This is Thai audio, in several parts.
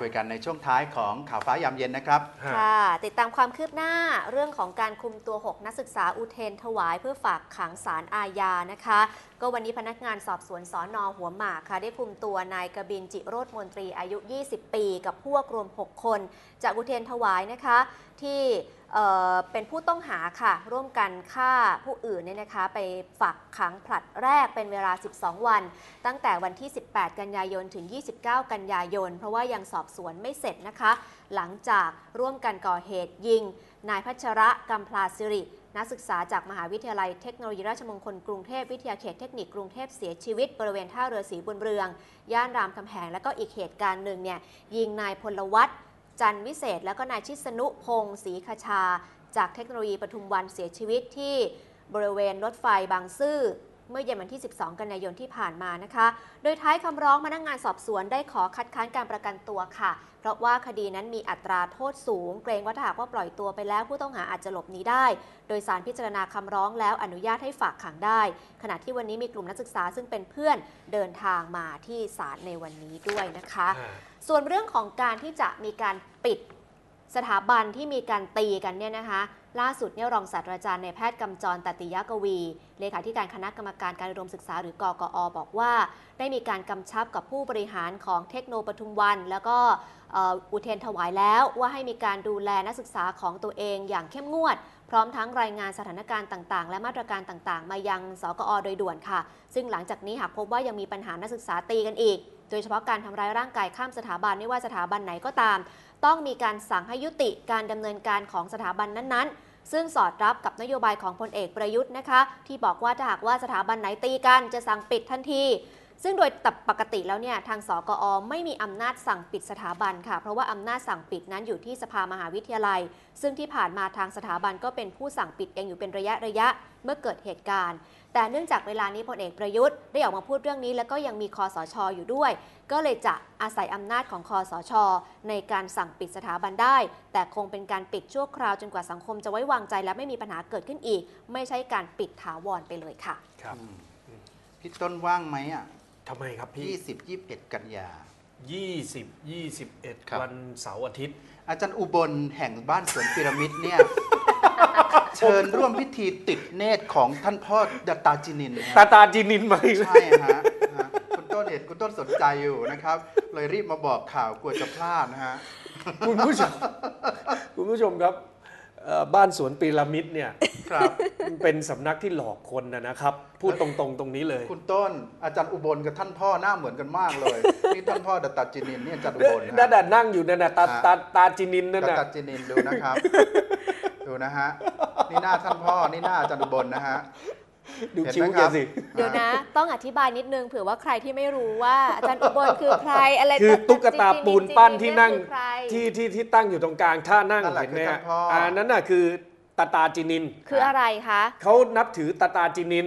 คุยกันในช่วงท้ายของข่าวฟ้ายามเย็นนะครับฮะค่ะ ติดตามความคืบหน้าเรื่องของการคุมตัว 6 นักศึกษาอุเทรนถวาย เพื่อฝากขังสารอาญานะคะ ก็วันนี้พนักงานสอบสวนสอนอหัวหมากค่ะ ได้คุมตัวนายกบินจิโรธมนตรีอายุ 20 ปี กับพวกรวม 6 คนจากอุเทนถวายนะคะที่เอ่อเป็นผู้ต้องหาค่ะ ร่วมกันฆ่าผู้อื่นเนี่ยนะคะ ไปฝากขังผลัดแรกเป็นเวลา 12 วัน ตั้งแต่วันที่ 18 กันยายนถึง 29 กันยายน เพราะว่ายังสอบสวนไม่เสร็จนะคะ หลังจากร่วมกันก่อเหตุยิง นายพัชระกำพลาสิรินักศึกษาจากมหาวิทยาลัยเทคโนโลยีราชมงคลกรุงเทพวิทยาเขตเทคนิคกรุงเทพเสียชีวิต บริเวณท่าเรือสีบุญเรือง ย่านรามคำแหงแล้วก็อีกเหตุการณ์หนึ่งเนี่ยยิงนายพลวัต จันวิเศษ และก็นายชิสนุพงศ์ศรีคชา จากเทคโนโลยีปทุมวันเสียชีวิตที่บริเวณรถไฟบางซื่อ เมื่อเย็นวันที่ 12 กันยายนที่ผ่านมานะคะ โดยท้ายคำร้องพนักงานสอบสวนได้ขอคัดค้านการประกันตัวค่ะ เพราะว่าคดีนั้นมีอัตราโทษสูง เกรงว่าถ้าหากว่าปล่อยตัวไปแล้วผู้ต้องหาอาจจะหลบหนีได้ โดยสารพิจารณาคำร้องแล้วอนุญาตให้ฝากขังได้ ขณะที่วันนี้มีกลุ่มนักศึกษาซึ่งเป็นเพื่อนเดินทางมาที่ศาลในวันนี้ด้วยนะคะฮะส่วนเรื่องของการที่จะมีการปิด สถาบันที่มีการตีกันเนี่ยนะคะล่าสุดเนี่ยรองศาสตราจารย์ในแพทย์กำจรตตติยกวี เลขาธิการคณะกรรมการการอุดมศึกษาหรือกกอ บอกว่า ได้มีการกำชับกับผู้บริหารของเทคโนปทุมวัน แล้วก็อุเทนถวายแล้วว่าให้มีการดูแลนักศึกษาของตัวเองอย่างเข้มงวด พร้อมทั้งรายงานสถานการณ์ต่างๆ และมาตรการต่างๆ มายังสกอโดยด่วนค่ะ ซึ่งหลังจากนี้หากพบว่ายังมีปัญหานักศึกษาตีกันอีก โดยเฉพาะการทำร้ายร่างกายข้ามสถาบันไม่ว่าสถาบันไหนก็ตาม ต้องมีการสั่งให้ยุติการดำเนินการของสถาบันนั้นๆ ซึ่งสอดรับกับนโยบายของพลเอกประยุทธ์นะคะ ที่บอกว่าถ้าหากว่าสถาบันไหนตีกันจะสั่งปิดทันที ซึ่งโดยปกติแล้วเนี่ยทางสกอไม่มีอำนาจสั่งปิดสถาบันค่ะ เพราะว่าอำนาจสั่งปิดนั้นอยู่ที่สภามหาวิทยาลัย ซึ่งที่ผ่านมาทางสถาบันก็เป็นผู้สั่งปิดเองอยู่เป็นระยะระยะเมื่อเกิดเหตุการณ์ แต่เนื่องจากเวลานี้พลเอกประยุทธ์ได้ออกมาพูดเรื่องนี้ แล้วก็ยังมีคอสชอยู่ด้วย ก็เลยจะอาศัยอำนาจของคอสชในการสั่งปิดสถาบันได้ แต่คงเป็นการปิดชั่วคราวจนกว่าสังคมจะไว้วางใจและไม่มีปัญหาเกิดขึ้นอีก ไม่ใช่การปิดถาวรไปเลยค่ะ ครับพี่ต้นว่างไหมอะ ทำไมครับพี่ 20 21 กันยา 20 21ครับวันเสาร์อาทิตย์ อาจารย์อุบลแห่งบ้านสวนพีระมิดเนี่ย เชิญร่วมพิธีติดเนตรของท่านพ่อดตาจินินนะตาฮะตาจินินไหมใช่ฮะฮะคุณต้นเห็นคุณต้นสนใจอยู่นะครับ เลยรีบมาบอกข่าวกลัวจะพลาดนะฮะ คุณผู้ชม คุณผู้ชมครับเอ่อ บ้านสวนปีระมิดเนี่ยครับเป็นสำนักที่หลอกคนนะนะครับ พูดตรงๆ ตรงนี้เลย คุณต้นอาจารย์อุบลกับท่านพ่อหน้าเหมือนกันมากเลยนี่ท่านพ่อดตาจินินนี่อาจารย์อุบลนั่นฮะน่ะนั่งอยู่นั่นน่ะตาฮะตาตาจินินนั่นดน่ะตาจินินดูนะครับ ดูนะฮะนี่หน้าท่านพ่อนี่หน้าอาจารย์อุบลนะฮะ ดูเห็นคิ้วไหมแกครับสิเดี๋ยวนะ ต้องอธิบายนิดนึงเผื่อว่าใครที่ไม่รู้ว่าอาจารย์อุบลคือใครอะไรคือตุ๊กตาปูนปั้นที่นั่งคือใครที่ที่ที่ตั้งอยู่ตรงกลางท่านั่งนั่นแหละเห็นไหมคือฮะท่านพ่ออ่อ่านั้นน่ะคือตาตาจินิน คืออะไรคะเขานับถือตาตาจินิน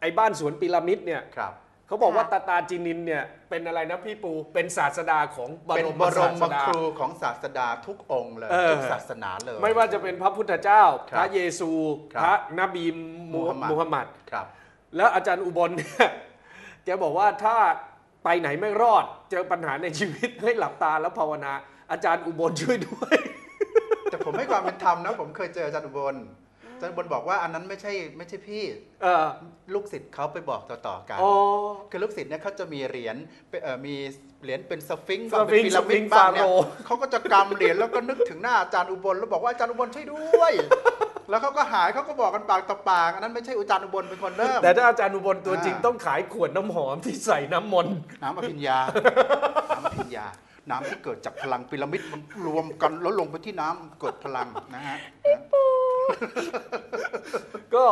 ไอ้บ้านสวนพีระมิดเนี่ยครับ เขาบอกว่าค่ะตาตาจินินเนี่ยเป็นอะไรนะพี่ปูเป็นศาสดาของบเป็นรมบรศามสดา ครูของศาสดาทุกองค์เลยเออ ทุกศาสนาเลย ไม่ว่าจะเป็นพระพุทธเจ้า ครับพระเยซู ครับพระนบีมูมูฮัมหมัด มูฮัมหมัด ครับ แล้วอาจารย์อุบลเนี่ยแกบอกว่าถ้าไปไหนไม่รอด เจอปัญหาในชีวิตให้หลับตาแล้วภาวนา อาจารย์อุบลช่วยด้วย แต่ผมให้ความเป็นธรรมนะ ผมเคยเจออาจารย์อุบล อาจารย์อุบลบอกว่าอันนั้นไม่ใช่ไม่ใช่พี่เออลูกศิษย์เขาไปบอกต่อๆกันอ๋อ คือลูกศิษย์เนี่ยเขาจะมีเหรียญเป็นเอ่อมีเหรียญเป็นสฟิงค์สบ้างฟิเป็นงค์พีระมิดสฟิงค์บ้างเนี่ยฟาโรห์ เขาก็จะกำเหรียญแล้วก็นึกถึงหน้าอาจารย์อุบลแล้วบอกว่าอาจารย์อุบลช่วยด้วย แล้วเขาก็หายเขาก็บอกกันปากต่อปากอันนั้นไม่ใช่อาจารย์อุบลเป็นคนเริ่ม แต่ถ้าอาจารย์อุบลตัวจริงอ่า ต้องขายขวดน้ำหอมที่ใส่น้ำมนต์ น้ำอภิญญา น้ำอภิญญา น้ำที่เกิดจากพลังพีระมิดมันรวมกันแล้วลงไปที่น้ำเกิดพลังนะฮะ ก็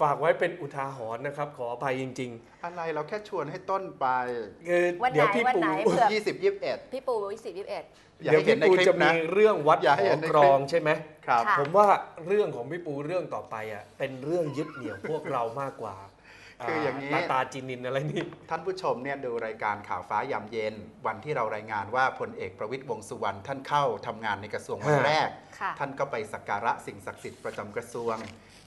ฝากไว้เป็นอุทาหรณ์นะครับ ขออภัยจริง อะไรเราแค่ชวนให้ต้นไป ๆ คือวันไหนเดี๋ยวพี่วันปูไหน เผื่อ 20 21 พี่ปูวิสิตวิเอ็ด อย่าเดี๋ยวให้เห็พี่นในปูคลิจะปมีนะ เรื่องวัดอย่าหให้อเห็นในกรองคลิปใช่ไหม ครับ ค่ะ ผมว่าเรื่องของพี่ปูเรื่องต่อไปอะเป็นเรื่องยึดเหนี่ยวพวกเรามากกว่า คืออย่างนี้นี้ตาจินินอะไรนี่ ท่านผู้ชมเนี่ยดูรายการข่าวฟ้ายามเย็น วันที่เรารายงานว่าพลเอกประวิตยวงษ์สุวรรณท่านเข้าทำงานในกระทรวงวันฮะแรก ค่ะ ท่านก็ไปสักการะสิ่งศักดิ์สิทธิ์ประจำกระทรวง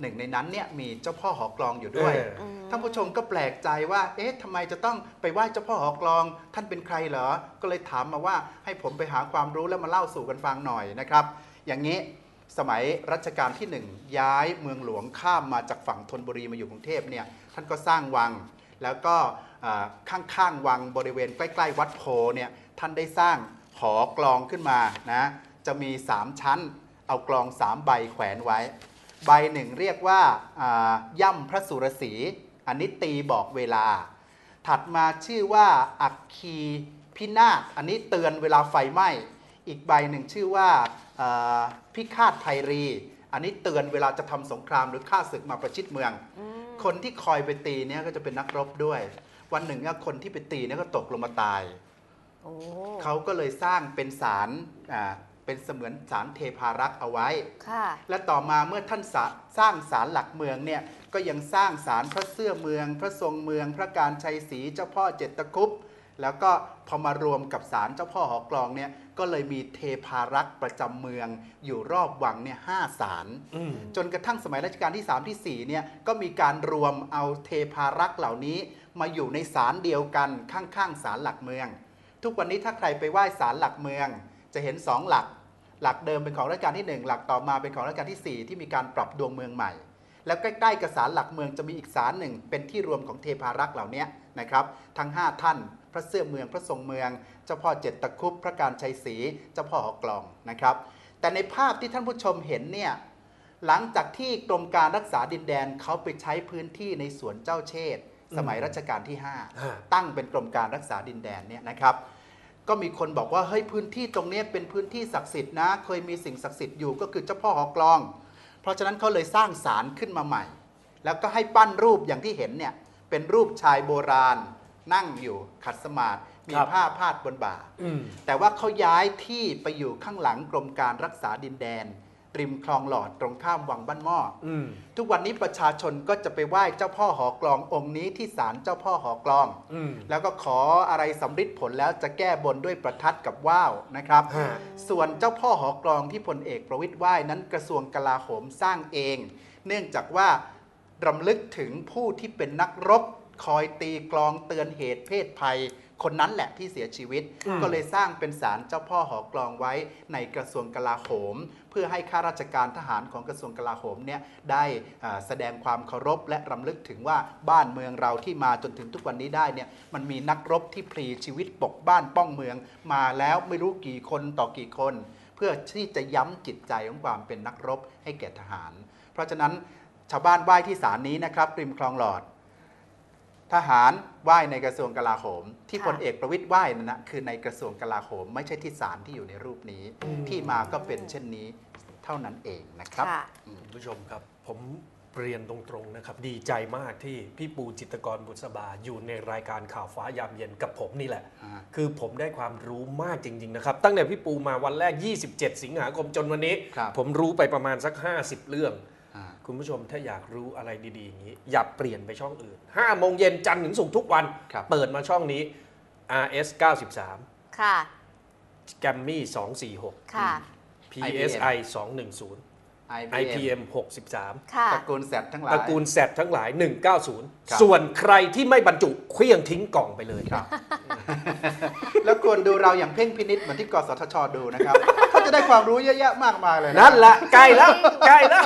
หนึ่งในนั้นเนี่ยมีเจ้าพ่อหอกลองอยู่ด้วย เอออืมท่านผู้ชมก็แปลกใจว่า เอ๊ะทำไมจะต้องไปไหว้เจ้าพ่อหอกลอง ท่านเป็นใครเหรอ ก็เลยถามมาว่าให้ผมไปหาความรู้แล้วมาเล่าสู่กันฟังหน่อยนะครับ อย่างนี้ สมัยรัชกาลที่หนึ่งย้ายเมืองหลวงข้ามมาจากฝั่งธนบุรีมาอยู่กรุงเทพเนี่ยท่านก็สร้างวัง แล้วก็ข้างๆวังบริเวณใกล้ ๆ วัดโพเนี่ยท่านได้สร้างหอกลองขึ้นมานะจะมี 3 ชั้น เอากลอง 3 ใบแขวนไว้ ใบหนึ่งเรียกว่าย่ำพระสุรศีอันนี้ตีบอกเวลา ถัดมาชื่อว่าอัคคีพินาศอันนี้เตือนเวลาไฟไหม้ อีกใบหนึ่งชื่อว่าอ่าพิฆาตไพรี อันนี้เตือนเวลาจะทำสงครามหรือฆ่าศึกมาประชิดเมืองอืมคนที่คอยไปตีเนี่ยก็จะเป็นนักรบด้วย วันหนึ่งเนี่ยคนที่ไปตีเนี่ยก็ตกลงมาตายโอ้เขาก็เลยสร้างเป็นศาลอ่าเป็นเสมือนศาลเทพารักษ์เอาไว้ค่ะและต่อมาเมื่อท่านสะสร้างศาลหลักเมืองเนี่ย ก็ยังสร้างศาลพระเสื้อเมือง พระทรงเมือง พระการชัยศรีเจ้าพ่อเจตคุปต์ แล้วก็พอมารวมกับศาลเจ้าพ่อหอกลองเนี่ยก็เลยมีเทพารักษ์ประจำเมือง อยู่รอบวังเนี่ยห้าศาลอืมจนกระทั่งสมัยรัชกาลที่ 3 ที่ 4 เนี่ยก็มีการรวมเอาเทพารักษ์เหล่านี้ มาอยู่ในศาลเดียวกันข้างๆศาลหลักเมือง ทุกวันนี้ถ้าใครไปไหว้ศาลหลักเมือง จะเห็น2หลัก หลักเดิมเป็นของรัชกาลที่ 1 หลักต่อมาเป็นของรัชกาลที่ 4 ที่มีการปรับดวงเมืองใหม่ แล้วใกล้ๆกับศาลหลักเมืองจะมีอีกศาลหนึ่ง เป็นที่รวมของเทพารักษ์เหล่านี้นะครับทั้ง 5 ท่าน พระเสื้อเมืองพระทรงเมือง เจ้าพ่อเจ็ดตะคุปพระการชัยศรีเจ้าพ่อหอกลองนะครับ แต่ในภาพที่ท่านผู้ชมเห็นเนี่ยหลังจากที่กรมการรักษาดินแดนเขาไปใช้พื้นที่ในสวนเจ้าเชษฐ์สมัยรัชกาลที่ฮะ5ตั้งเป็นกรมการรักษาดินแดนเนี่ยนะครับก็มีคนบอกว่าเฮ้ยพื้นที่ตรงเนี้ยเป็นพื้นที่ศักดิ์สิทธิ์นะ เคยมีสิ่งศักดิ์สิทธิ์อยู่ก็คือเจ้าพ่อหอกลอง เพราะฉะนั้นเขาเลยสร้างศาลขึ้นมาใหม่ แล้วก็ให้ปั้นรูปอย่างที่เห็นเนี่ยเป็นรูปชายโบราณ นั่งอยู่ขัดสมาธิมีครับผ้าพาดบนบ่าอืมแต่ว่าเขาย้ายที่ไปอยู่ข้างหลังกรมการรักษาดินแดน ริมคลองหลอดตรงข้ามวังบ้านหม้ออืมทุกวันนี้ประชาชนก็จะไปไหว้เจ้าพ่อหอกลององค์นี้ที่ศาลเจ้าพ่อหอกลองอืมแล้วก็ขออะไรสำริดผลแล้วจะแก้บนด้วยประทัดกับว่าวนะครับฮะส่วนเจ้าพ่อหอกลองที่พลเอกประวิตยไหว้นั้นกระทรวงกลาโหมสร้างเอง เนื่องจากว่ารำลึกถึงผู้ที่เป็นนักรบคอยตีกลองเตือนเหตุเพศภัย คนนั้นแหละที่เสียชีวิตอืมก็เลยสร้างเป็นศาลเจ้าพ่อหอกลองไว้ในกระทรวงกลาโหม เพื่อให้ข้าราชการทหารของกระทรวงกลาโหมเนี่ยได้แสดงความเคารพและรำลึกถึงว่าบ้านเมืองเราที่มาจนถึงทุกวันนี้ได้เนี่ยมันมีนักรบที่พลีชีวิตปกบ้านป้องเมืองมาแล้วไม่รู้กี่คนต่อกี่คน เพื่อที่จะย้ำจิตใจของความเป็นนักรบให้แก่ทหาร เพราะฉะนั้นชาวบ้านไหว้ที่ศาลนี้นะครับริมคลองหลอด ทหารไหว้ในกระทรวงกลาโหม ที่ค่ะพลเอกประวิตยไหว้นั่นนะคือในกระทรวงกลาโหม ไม่ใช่ที่ศาลที่อยู่ในรูปนี้อืมที่มาก็เป็นเช่นนี้เท่านั้นเองนะครับค่ะ คุณผู้ชมครับ ผมเรียนตรงๆนะครับ ดีใจมากที่พี่ปูจิตรกรบุษบาอยู่ในรายการข่าวฟ้ายามเย็นกับผมนี่แหละ อ่า คือผมได้ความรู้มากจริง ๆ นะครับ ตั้งแต่พี่ปูมาวันแรก 27 สิงหาคมจนวันนี้ ครับ ผมรู้ไปประมาณสัก 50 เรื่องอ่า คุณผู้ชมถ้าอยากรู้อะไรดีๆอย่างนี้ อย่าเปลี่ยนไปช่องอื่น5โมงเย็นจันทร์ถึงศุกร์ทุกวัน ครับเปิดมาช่องนี้ RS 93ค่ะ แกมมี่246ค่ะ PSI 210 IBM IPM 63 ค่ะ ตระกูลแซดทั้งหลาย ตระกูลแซดทั้งหลาย ครับ 190 ส่วนใครที่ไม่บรรจุเครื่องทิ้งกล่องไปเลยครับ แล้วควรดูเราอย่างเพ่งพินิษเหมือนที่กสทชดูนะครับเขาจะได้ความรู้เยอะแยะมากมายเลยนะนั่นแหละใกล้แล้วใกล้แล้ว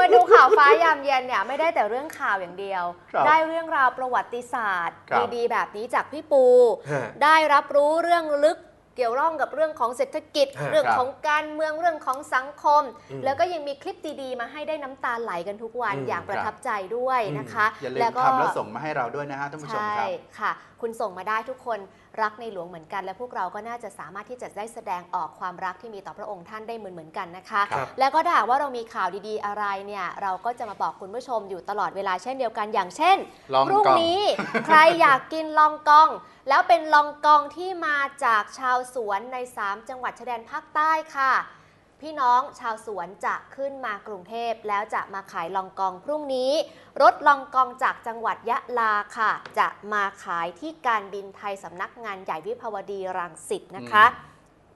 มาดูข่าวฟ้ายามเย็นเนี่ยไม่ได้แต่เรื่องข่าวอย่างเดียว ครับได้เรื่องราวประวัติศาสตร์ ครับดีๆแบบนี้จากพี่ปู ฮะ ได้รับรู้เรื่องลึก เกี่ยวร่องกับเรื่องของเศรษฐกิจฮะเรื่องครับของการเมืองเรื่องของสังคมอืมแล้วก็ยังมีคลิปดีๆ มาให้ได้น้ำตาไหลกันทุกวันอืมอย่างประทับใจด้วยนะคะอย่าลืแล้มวก็ทำแล้วส่งมาให้เราด้วยนะฮะท่านผู้ชมใช่ครับค่ะ คุณส่งมาได้ทุกคน รักในหลวงเหมือนกัน และพวกเราก็น่าจะสามารถที่จะได้แสดงออกความรักที่มีต่อพระองค์ท่านได้เหมือนเหมือนๆกันนะคะ ครับแล้วก็ถ้าหากว่าเรามีข่าวดีๆอะไรเนี่ยเราก็จะมาบอกคุณผู้ชมอยู่ตลอดเวลาเช่นเดียวกันอย่างเช่นลองพรุ่งกอง นี้ ใครอยากกินลองกอง แล้วเป็นลองกองที่มาจากชาวสวนใน 3 จังหวัดชายแดนภาคใต้ค่ะ พี่น้องชาวสวนจะขึ้นมากรุงเทพแล้วจะมาขายลองกองพรุ่งนี้ รถลองกองจากจังหวัดยะลาค่ะ จะมาขายที่การบินไทยสำนักงานใหญ่วิภาวดีรังสิตนะคะ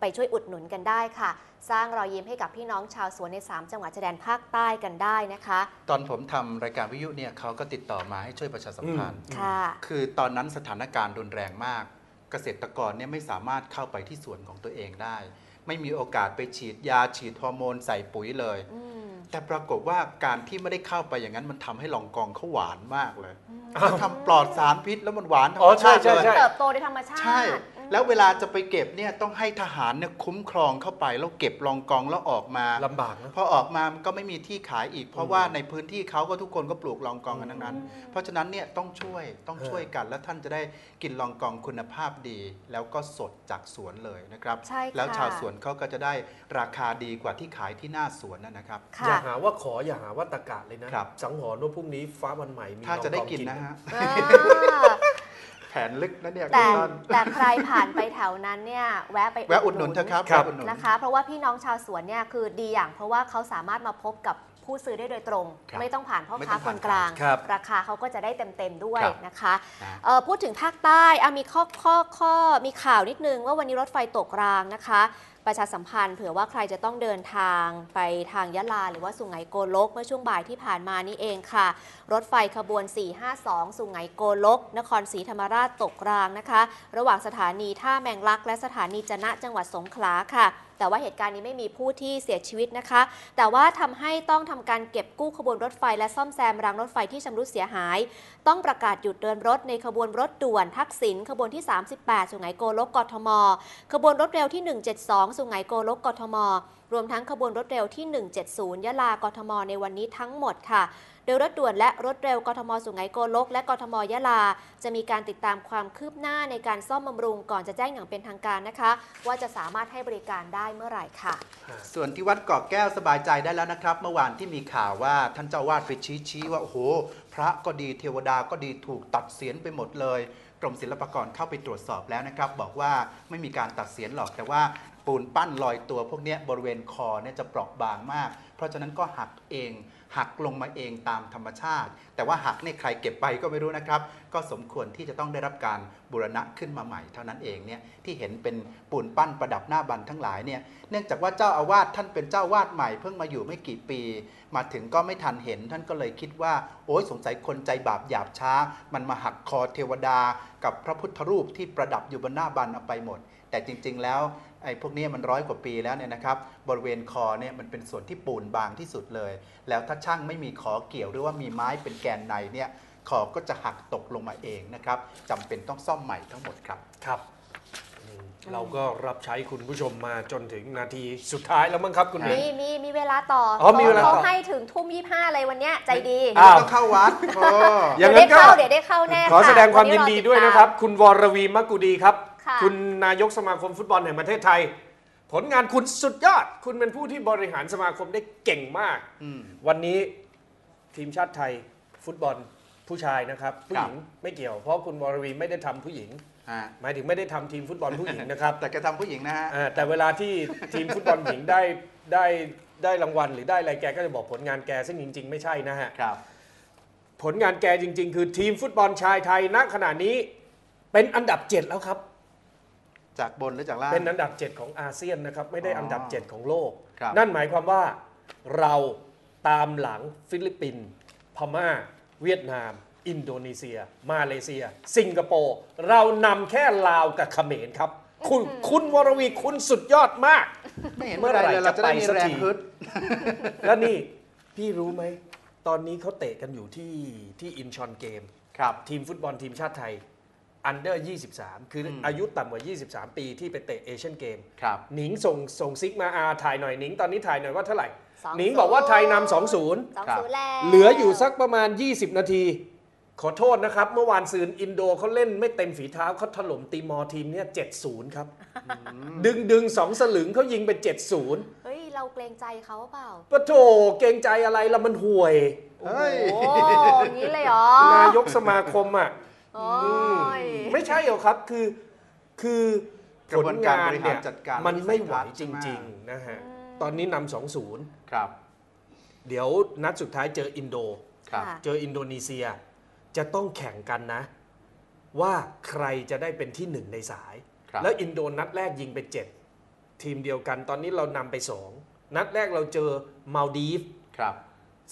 ไปช่วยอุดหนุนกันได้ค่ะ สร้างรอยยิ้มให้กับพี่น้องชาวสวนใน 3 จังหวัดชายแดนภาคใต้กันได้นะคะ ตอนผมทำรายการวิทยุเนี่ยเขาก็ติดต่อมาให้ช่วยประชาสัมพันธ์อืมค่ะ คือตอนนั้นสถานการณ์รุนแรงมาก เกษตรกรเนี่ยไม่สามารถเข้าไปที่สวนของตัวเองได้ ไม่มีโอกาสไปฉีดยาฉีดฮอร์โมนใส่ปุ๋ยเลยอืมแต่ปรากฏว่าการที่ไม่ได้เข้าไปอย่างนั้นมันทำให้ลองกองเขาหวานมากเลยอ้าวมันทำปลอดสารพิษแล้วมันหวานธรอ๋รอมใช่ชาติใช่เลยใช่เติบโตในธรรมชาติใช่อืม แล้วเวลาจะไปเก็บเนี่ยต้องให้ทหารเนี่ยคุ้มครองเข้าไป แล้วเก็บลองกองแล้วออกมาลำบากนะ พอออกมามันก็ไม่มีที่ขายอีก เพราะว่าในพื้นที่เขาก็ทุกคนก็ปลูกลองกองกันทั้งนั้น เพราะฉะนั้นเนี่ยต้องช่วยต้องช่วยกัน แล้วท่านจะได้กินลองกองคุณภาพดี แล้วก็สดจากสวนเลยนะครับใช่ค่ะ แล้วชาวสวนเขาก็จะได้ราคาดีกว่าที่ขายที่หน้าสวนนะนะครับค่ะอย่าหาว่าขออย่าหาว่าตะกาศเลยนะครับ สังหรณ์ว่าพรุ่งนี้ฟ้าวันใหม่มีถ้าจะได้ลองกินนะฮะ อ่าแผ นลึกนะเนี่ยแต่คุณต้นแต่ใครผ่านไปแถวนั้นเนี่ยแวะไปแวะอุดหนุนเถอะครับครับ แวะอุดหนุน นะคะ เพราะว่าพี่น้องชาวสวนเนี่ยคือดีอย่างเพราะว่าเขาสามารถมาพบกับผู้ซื้อได้โดยตรง ครับไม่ต้องผ่านพ่อไม่ค้าต้องคผ่านนกลาง ครับราคาเขาก็จะได้เต็มๆด้วยครับ นะคะนะ เอ่อพูดถึงภาคใต้เอามีข้อข้อข้อมีข่าวนิดนึงว่าวันนี้รถไฟตกรางนะคะ ประชาสัมพันธ์เผื่อว่าใครจะต้องเดินทางไปทางยะลา หรือว่าสุไหงโกลก เมื่อช่วงบ่ายที่ผ่านมานี่เองค่ะ รถไฟขบวน 452 สุไหงโกลก นครศรีธรรมราชตกรางนะคะ ระหว่างสถานีท่าแมงลักและสถานีจนะจังหวัดสงขลาค่ะแต่ว่าเหตุการณ์นี้ไม่มีผู้ที่เสียชีวิตนะคะ แต่ว่าทำให้ต้องทำการเก็บกู้ขบวนรถไฟ และซ่อมแซมรางรถไฟที่ชำรุดเสียหาย ต้องประกาศหยุดเดินรถในขบวนรถด่วนทักษิณขบวนที่ 38 สุไหงโกลกกทม ขบวนรถเร็วที่ 172 สุไหงโกลกกทม รวมทั้งขบวนรถเร็วที่ 170 ยะลากทม ในวันนี้ทั้งหมดค่ะ โดยรถด่วนและรถเร็วกทมสุไหงโกลก และกทมยะลา จะมีการติดตามความคืบหน้าในการซ่อมบำรุงก่อนจะแจ้งอย่างเป็นทางการนะคะ ว่าจะสามารถให้บริการได้เมื่อไหร่ค่ะ ส่วนที่วัดเกาะแก้วสบายใจได้แล้วนะครับ เมื่อวานที่มีข่าวว่าท่านเจ้าวาดไปชี้ชี้ว่าโอ้โห พระก็ดีเทวดาก็ดีถูกตัดเสียนไปหมดเลยกรมศิลปากรเข้าไปตรวจสอบแล้วนะครับ บอกว่าไม่มีการตัดเสียนหรอกแต่ว่าปูนปั้นลอยตัวพวกนี้บริเวณคอเนี่ยจะเปราะบางมาก เพราะฉะนั้นก็หักเอง หักลงมาเองตามธรรมชาติ แต่ว่าหักเนี่ยใครเก็บไปก็ไม่รู้นะครับ ก็สมควรที่จะต้องได้รับการบูรณะขึ้นมาใหม่เท่านั้นเองเนี่ยที่เห็นเป็นปูนปั้นประดับหน้าบันทั้งหลายเนี่ยเนื่องจากว่าเจ้าอาวาสท่านเป็นเจ้าวาดใหม่เพิ่งมาอยู่ไม่กี่ปี มาถึงก็ไม่ทันเห็น ท่านก็เลยคิดว่า โอ้ยสงสัยคนใจบาปหยาบช้า มันมาหักคอเทวดา กับพระพุทธรูปที่ประดับอยู่บนหน้าบันเอาไปหมด แต่จริง ๆ แล้วไอ้พวกนี้มันร้อยกว่าปีแล้วเนี่ยนะครับบริเวณคอเนี่ยมันเป็นส่วนที่ปูนบางที่สุดเลย แล้วถ้าช่างไม่มีขอเกี่ยวหรือว่ามีไม้เป็นแกนในเนี่ยขอก็จะหักตกลงมาเองนะครับจำเป็นต้องซ่อมใหม่ทั้งหมดครับ ครับอืมเราก็รับใช้คุณผู้ชมมาจนถึงนาทีสุดท้ายแล้วมั้งครับคุณมีมิ้นมีมีเวลาต่อออมีเวลาต่อ เขาให้ถึงทุ่มยี่ห้าเลยวันเนี้ยใจดีอ้าวต้องเข้าวัดโอ้อย่าเดี๋ยวงนั้ได้นก็ เข้าเดี๋ยวได้เข้าแน่ขอแสดงะความยินดีด้วยนะครับ คุณวรวีมักกุดีครับ ค่ะ คุณนายกสมาคมฟุตบอลแห่งประเทศไทย ผลงานคุณสุดยอด คุณเป็นผู้ที่บริหารสมาคมได้เก่งมาก อืม วันนี้ทีมชาติไทยฟุตบอลผู้ชายนะครับ ผู้หญิงไม่เกี่ยว เพราะคุณวรวีไม่ได้ทำผู้หญิง ฮะหมายถึงไม่ได้ทำทีมฟุตบอลผู้หญิงนะครับ แต่แกทำผู้หญิงนะฮะ อ่าแต่เวลาที่ทีมฟุตบอลหญิงได้ได้ได้รางวัล หรือได้อะไรแกก็จะบอกผลงานแกซึ่งจริง ๆ ไม่ใช่นะฮะ ครับ ผลงานแกจริง ๆ คือทีมฟุตบอลชายไทยณขณะนี้เป็นอันดับ 7 แล้วครับ จากบนหรือจากล่าง เป็นอันดับ 7 ของอาเซียนนะครับไม่ได้อ๋ออัอันดับ 7 ของโลก ครับ นั่นหมายความว่าเราตามหลังฟิลิปปินส์พม่า เวียดนาม อินโดนีเซีย มาเลเซีย สิงคโปร์เรานำแค่ลาวกับเขมรครับ คุณคุณวรวีคุณสุดยอดมาก ไม่เห็นเมื่เมื่ออไหไหร่รเลยเราจะได้มีจะไปสักแรทีงฮึด แล้วนี่ พี่รู้ไหม ตอนนี้เขาเตะกันอยู่ที่ที่อินชอนเกม ครับ ทีมฟุตบอลทีมชาติไทย อันเดอร์23 คืออมอายุต่ำกว่า 23 ปีที่ไปเตะเอเชียนเกมครับหนิงส่งส่งซิกมาอาถ่ายหน่อยหนิงตอนนี้ถ่ายหน่อยว่าเท่าไหร่สองหนิงบอกว่าไทยนำสอง2-0ศูนย์แล้ว เหลืออยู่สักประมาณ 20 นาที ขอโทษนะครับ เมื่อวานซืนอินโดเขาเล่นไม่เต็มฝีเท้าเขาถล่มตีมอร์ทีมเนี่ย7-0 ครับ ดึงดึงสองสลึงเขายิงไป 7-0เฮ้ย เราเกรงใจเขาเปล่า ปะโถเกรงใจอะไรละมันห่วย เฮ้ย โอ้อย่างนี้เลยเหรอ นายกสมาคมอะ โอ้ย ไม่ใช่หรอกครับคือคือกระบวนการบริหารเนี่ยจัดการมันไม่ไหววิสัยทัศน์จใช่ไหมริง ๆ นะฮะอืมตอนนี้นำสองศูนย์ครับ เดี๋ยวนัดสุดท้ายเจออินโดครับค่ะเจออินโดนีเซียจะต้องแข่งกันนะ ว่าใครจะได้เป็นที่หนึ่งในสายครับแล้วอินโดนัดแรกยิงไปเจ็ดทีมเดียวกันตอนนี้เรานำไปสองนัดแรกเราเจอมาลดีฟครับ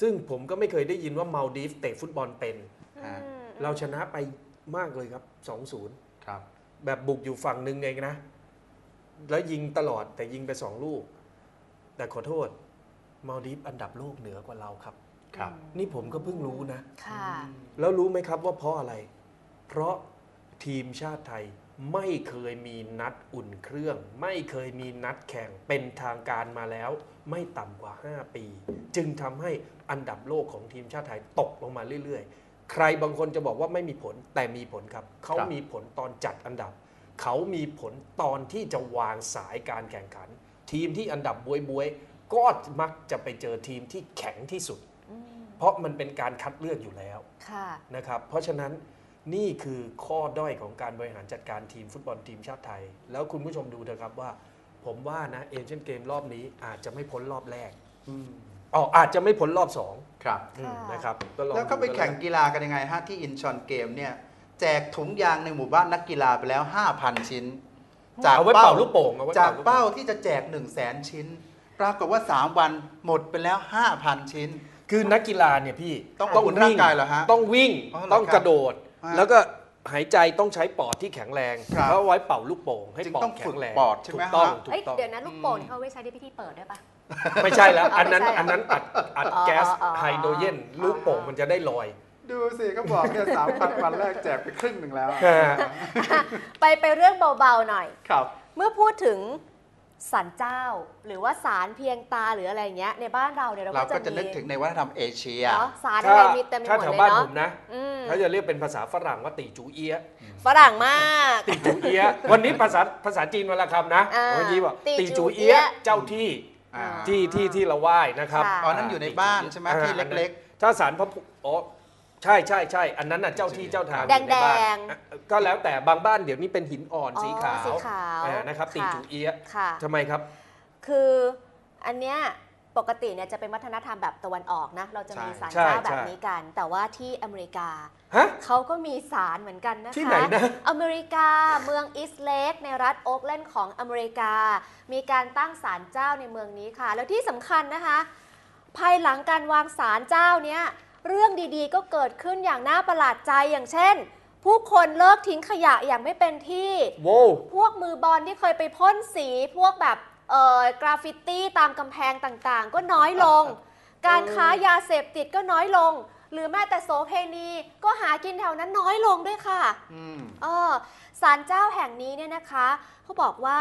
ซึ่งผมก็ไม่เคยได้ยินว่ามาลดีฟเตะฟุตบอลเป็นฮะอืมเราชนะไป มากเลยครับ2-0ครับ แบบบุกอยู่ฝั่งหนึ่งเองนะ แล้วยิงตลอดแต่ยิงไปสองลูก แต่ขอโทษมาลดีฟอันดับโลกเหนือกว่าเราครับ ครับ นี่ผมก็เพิ่งรู้นะ ค่ะ แล้วรู้ไหมครับว่าเพราะอะไร เพราะทีมชาติไทยไม่เคยมีนัดอุ่นเครื่อง ไม่เคยมีนัดแข่งเป็นทางการมาแล้ว ไม่ต่ำกว่า 5 ปี จึงทำให้อันดับโลกของทีมชาติไทยตกลงมาเรื่อย ๆ ใครบางคนจะบอกว่าไม่มีผลแต่มีผลครับ เขาครับมีผลตอนจัดอันดับ เขามีผลตอนที่จะวางสายการแข่งขัน ทีมที่อันดับบวยๆก็มักจะไปเจอทีมที่แข็งที่สุดอืมเพราะมันเป็นการคัดเลือกอยู่แล้วค่ะนะครับ เพราะฉะนั้นนี่คือข้อด้อยของการบริหารจัดการทีมฟุตบอลทีมชาติไทย แล้วคุณผู้ชมดูเถอะครับว่า ผมว่านะเอเชียนเกมรอบนี้อาจจะไม่พ้นรอบแรกอืมอ๋ออาจจะไม่พ้นรอบสอง ครับค่ะนะครับก็ลองแล้วก็ไปดูนแข่งกีฬากันยังไงฮะที่อินชอนเกมเนี่ยแจกถุงยางในหมู่บ้านนักกีฬาไปแล้ว 5,000 ชิ้นเอาไว้เป่าลูกโป่งเอาไว้จากลูกโป่งเป้าที่จะแจก 1 0 0 0 0แสนชิ้น ปรากฏว่า 3 วันหมดไปแล้ว 5,000 ชิ้น คือนักกีฬาเนี่ยพี่ต้องอุ่นร่างกายเหรอฮะต้องวิ่งอ๋อเหรอต้องกระโดด ฮะแล้วก็หายใจต้องใช้ปอดที่แข็งแรงครับเพราะไว้เป่าลูกโป่งให้จึงปอต้ดองแข็ฝึงกแรงปอดใช่ไหมถูกต้องฮะ ถูเอ้ยกต้อง เดี๋ยวนะลูกโป่งนี่เขาเอาไว้ใช้ในพิธีเปิดด้วยปะ ไม่ใช่แล้ว อันนั้นไม่ใช่เหรออันนั้นอัดอัดอ๋อแก๊สอ๋อไฮโดรเจนอ๋อลูกโป่งมันจะได้ลอย ดูสิเขาบอกเนี่ยสามพันวันแรกแจกไปครึ่งหนึ่งแล้วฮะไปไปเรื่องเบาๆหน่อย ครับ เมื่อพูดถึงศาลเจ้า หรือว่าศาลเพียงตาหรืออะไรอย่างเงี้ยในบ้านเราเนี่ยเราเราก็ก็จะจะมีนึกถึงในวัฒนธรรมเอเชีย เนาะศาลถ้าอะไรมีเต็มไปถ้าหมดแถวเลยบ้านเนาะผมนะอืมเขาจะเรียกเป็นภาษาฝรั่งว่าตีจูเอียะฝรั่งมาก ตีจูเอียะวันนี้ภาษาภาษาจีนวันละคำนะอ่าเมื่อกี้บอกตีตีจูจูเอี๊เอียะ ยะเจ้าที่ อ่า ที่ที่ที่เราไหว้นะครับค่ะอ๋อนั่นอยู่ในบ้านใช่ไหมที่เล็ก ๆ ถ้าสารพระภูอ๋อใช่ใช่ใช่อันนั้นน่ะเจ้าที่เจ้าทางแดงอยู่ในบ้านแดงอะก็แล้วแต่บางบ้านเดี๋ยวนี้เป็นหินอ่อนอ๋อสีขาวสีขาวอ่นะครับตีค่ะ จูเอียะค่ะ ทำไมครับ คืออันเนี้ย ปกติเนี่ยจะเป็นวัฒนธรรมแบบตะวันออกนะ เราจะมีใช่ศาลใช่เจ้าแบบใช่นี้กัน แต่ว่าที่อเมริกาฮะเขาก็มีศาลเหมือนกันนะคะ ที่ไหนนะ อเมริกาเมืองอิสเลกในรัฐโอ๊กแลนด์ของอเมริกา มีการตั้งศาลเจ้าในเมืองนี้ค่ะ แล้วที่สำคัญนะคะ ภายหลังการวางศาลเจ้าเนี้ยเรื่องดีๆ ก็เกิดขึ้นอย่างน่าประหลาดใจอย่างเช่นผู้คนเลิกทิ้งขยะอย่างไม่เป็นที่โว้วพวกมือบอลที่เคยไปพ่นสี พวกแบบเอ่อ กราฟฟิตี้ตามกำแพงต่างๆ ก็น้อยลง การค้ายาเสพติดก็น้อยลง หรือแม้แต่โสเพณีก็หากินแถวนั้นน้อยลงด้วยค่ะๆอืมเออศาลเจ้าแห่งนี้เนี่ยนะคะเขาบอกว่า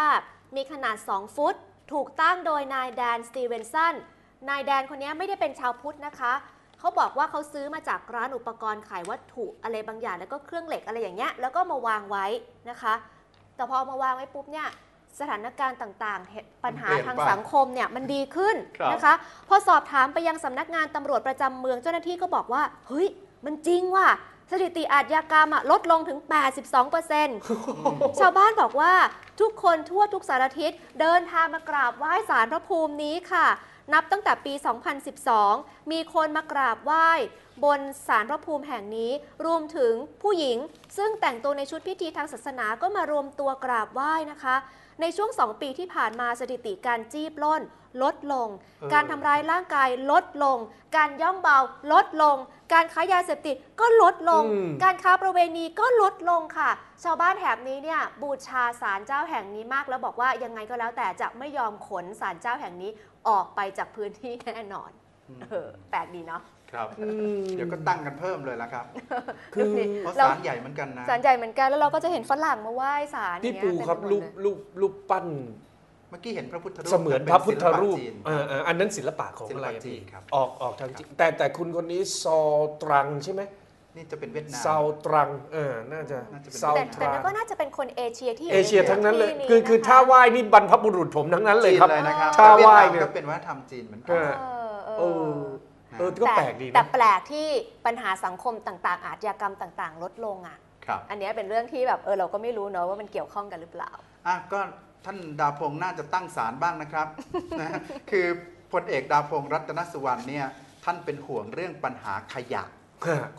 มีขนาด 2 ฟุต ถูกตั้งโดยนายแดนสตีเวนสันนายแดนคนนี้ไม่ได้เป็นชาวพุทธนะคะเขาบอกว่าเขาซื้อมาจากร้านอุปกรณ์ขายวัตถุอะไรบางอย่างแล้วก็เครื่องเหล็กอะไรอย่างเงี้ยแล้วก็มาวางไว้นะคะ แต่พอเอามาวางไว้ปุ๊บเนี่ย สถานการณ์ต่างๆเหตุปัญหาเปลี่ยนทางไปสังคมเนี่ยมันดีขึ้นครับนะคะ พอสอบถามไปยังสำนักงานตำรวจประจำเมืองเจ้าหน้าที่ก็บอกว่า เฮ้ย มันจริงว่ะสถิติอาชญากรรมอะลดลงถึง 82%ชาวบ้านบอกว่าทุกคนทั่วทุกสารทิศเดินทางมากราบไหว้สารพระภูมินี้ค่ะ นับตั้งแต่ปี 2012 มีคนมากราบไหว้บนสารพระภูมิแห่งนี้ รวมถึงผู้หญิง ซึ่งแต่งตัวในชุดพิธีทางศาสนาก็มารวมตัวกราบไหว้นะคะ ในช่วง 2 ปีที่ผ่านมาสถิติการจี้ปล้น ลดลงเออการทำร้ายร่างกายลดลง การย่องเบาลดลง การค้ายาเสพติดก็ลดลง อืม การค้าประเวณีก็ลดลงค่ะ ชาวบ้านแถบนี้เนี่ยบูชาศาลเจ้าแห่งนี้มากแล้วบอกว่ายังไงก็แล้วแต่จะไม่ยอมขนศาลเจ้าแห่งนี้ออกไปจากพื้นที่แน่นอน เออแปลกดีเนาะ ครับ อืม เดี๋ยวก็ตั้งกันเพิ่มเลยละครับ คือดูดิเพราะเรา ศาลใหญ่เหมือนกันนะ ศาลใหญ่เหมือนกันแล้วเราก็จะเห็นฝรั่งมาไหว้ศาลพี่อย่างปูเงี้ยครับเต็มไปหมรูดปเลยรูปรูปปั้น เมื่อกี้เห็นพระพุทธรูปเสมือนพระพุทธรูปเป็นศิลปะจีน เออเอออันนั้นศิลปะของศิลอะไรปะอะจีพี่นครับ ออกออกทางจีนแต่แต่คุณคนนี้ซอตรังใช่ไหมนี่จะเป็นเวียดนามซาตรังเออน่าจะน่าจะเป็นซาแต่ตแต่รังก็น่าจะเป็นคนเอเชียที่ยู่เอเชียในทั้งนั้นเลย ที่คือคือนะะท่าไหว้นี่บรรพบุรุษผมทั้งนั้นเลยจีนครับเลยนะครับท่าไหว้แต่เนี่เวียดนามยก็เป็นวัฒนธรรมจีนเหมือนกัเออเออ เออเออก็แต่แปลกดีแต่แปลกที่ปัญหาสังคมต่างๆ อาชญากรรมต่างๆ ลดลงอะ ครับอันเนี้ยเป็นเรื่องที่แบบเออเราก็ไม่รู้เนอะว่ามันเกี่ยวข้องกันหรือเปล่า อะก็ท่านดาวพงษ์น่าจะตั้งศาลบ้างนะครับ นะคือพลเอกดาวพงษ์รัตนสุวรรณเนี่ยท่านเป็นห่วงเรื่องปัญหาขยะ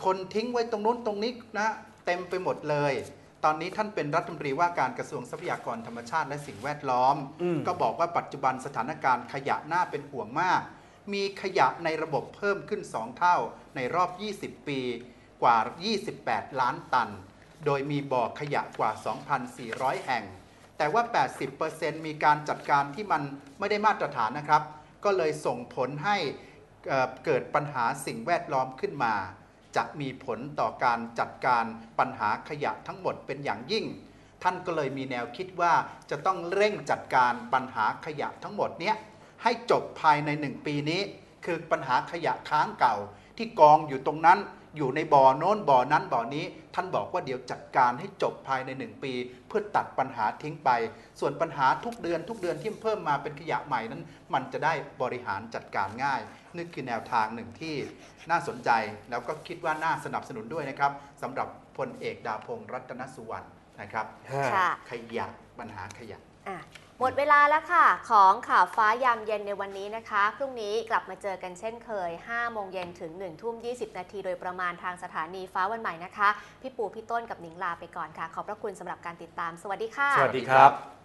คนทิ้งไว้ตรงนู้นตรงนี้นะเต็มไปหมดเลย ตอนนี้ท่านเป็นรัฐมนตรีว่าการกระทรวงทรัพยากรธรรมชาติและสิ่งแวดล้อม อืม ก็บอกว่าปัจจุบันสถานการณ์ขยะน่าเป็นห่วงมาก มีขยะในระบบเพิ่มขึ้น 2 เท่าในรอบ 20 ปีกว่า 28 ล้านตัน โดยมีบ่อขยะกว่า 2,400 แห่ง แต่ว่า 80%มีการจัดการที่มันไม่ได้มาตรฐานนะครับ ก็เลยส่งผลให้เอ่อเกิดปัญหาสิ่งแวดล้อมขึ้นมา จะมีผลต่อการจัดการปัญหาขยะทั้งหมดเป็นอย่างยิ่ง ท่านก็เลยมีแนวคิดว่าจะต้องเร่งจัดการปัญหาขยะทั้งหมดเนี้ย ให้จบภายในหนึ่งปีนี้ คือปัญหาขยะค้างเก่า ที่กองอยู่ตรงนั้น อยู่ในบ่อโน้นบ่อนั้นบ่อนี้ ท่านบอกว่าเดี๋ยวจัดการให้จบภายในหนึ่งปี เพื่อตัดปัญหาทิ้งไป ส่วนปัญหาทุกเดือนทุกเดือนที่เพิ่มมาเป็นขยะใหม่นั้น มันจะได้บริหารจัดการง่ายนี่คือแนวทางหนึ่งที่น่าสนใจแล้วก็คิดว่าน่าสนับสนุนด้วยนะครับสำหรับพลเอกดาวพงษ์รัตนสุวรรณนะครับค่ะขยะปัญหาขยะอะห มดเวลาแล้วค่ะ ของข่าวฟ้ายามเย็นในวันนี้นะคะ พรุ่งนี้กลับมาเจอกันเช่นเคย 5 โมงเย็นถึง 1 ทุ่ม 20 นาทีโดยประมาณทางสถานีฟ้าวันใหม่นะคะ พี่ปูพี่ต้นกับหนิงลาไปก่อนค่ะ ขอบพระคุณสำหรับการติดตาม สวัสดีค่ะ สวัสดีครับ